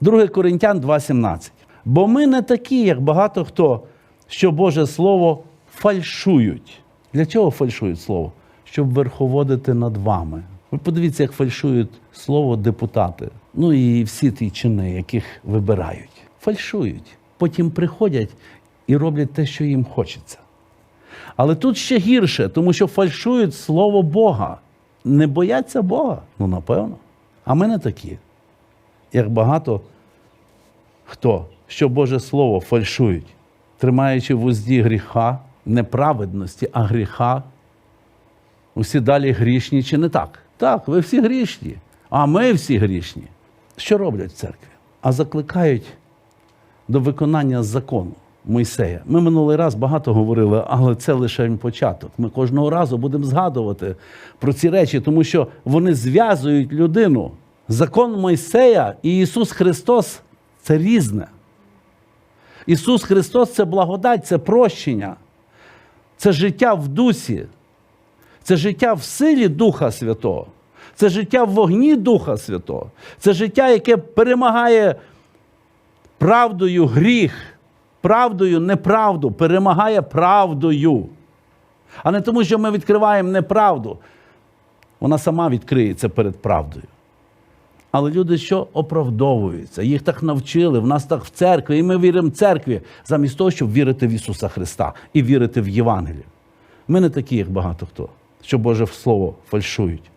2 Коринтян 2,17. Бо ми не такі, як багато хто, що Боже Слово фальшують. Для чого фальшують слово? Щоб верховодити над вами. Ви подивіться, як фальшують слово депутати. Ну і всі ті чини, яких вибирають. Фальшують. Потім приходять і роблять те, що їм хочеться. Але тут ще гірше, тому що фальшують слово Бога. Не бояться Бога? Ну, напевно. А ми не такі. Як багато хто, що Боже Слово фальшують, тримаючи в узді гріха, неправедності, а гріха. Усі далі грішні чи не так? Так, ви всі грішні, а ми всі грішні. Що роблять в церкві? А закликають до виконання закону Мойсея. Ми минулий раз багато говорили, але це лише початок. Ми кожного разу будемо згадувати про ці речі, тому що вони зв'язують людину. Закон Мойсея і Ісус Христос це різне. Ісус Христос це благодать, це прощення, це життя в дусі, це життя в силі Духа Святого, це життя в вогні Духа Святого, це життя, яке перемагає правдою гріх, правдою неправду, перемагає правдою. А не тому, що ми відкриваємо неправду. Вона сама відкриється перед правдою. Але люди що оправдовуються, їх так навчили, в нас так в церкві, і ми віримо в церкві, замість того, щоб вірити в Ісуса Христа і вірити в Євангеліє. Ми не такі, як багато хто, що Боже Слово фальшують.